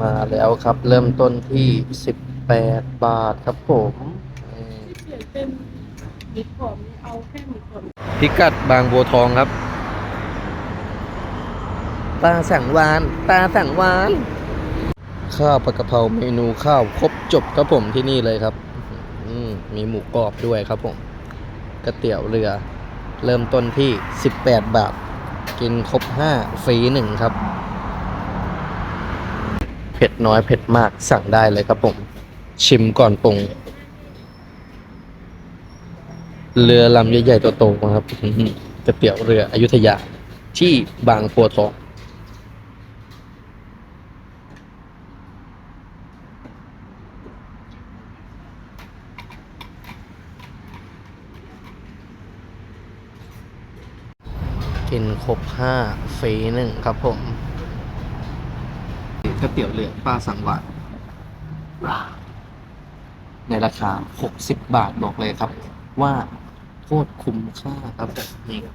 มาแล้วครับ เริ่มต้นที่สิบแปดบาทครับผมอืมที่เขียนเป็นหมีกรอบนี่เอาแค่หมีกรอบพิกัดบางบัวทองครับปลาสังวานปลาสังวาน ข้าวปลากระเพราเมนูข้าวครบจบครับผมที่นี่เลยครับอืมมีหมูกรอบด้วยครับผมก๋วยเตี๋ยวเรือ เริ่มต้นที่ 18 บาท กินครบ 5 ฟรีหนึ่งครับเผ็ดน้อยเผ็ดมากสั่งได้เลยครับผม ชิมก่อนปรุงเรือลำใหญ่ๆโตนะครับก๋วยเตี๋ยวเรืออยุธยาที่บางปัวทองกินครบห้าฟรีหนึ่งครับผม ก๋วยเตี๋ยวเรือป้าสังวาในราคา 60 บาทบอกเลยครับ ว่าโคตรคุ้มค่าครับผมนี่ครับ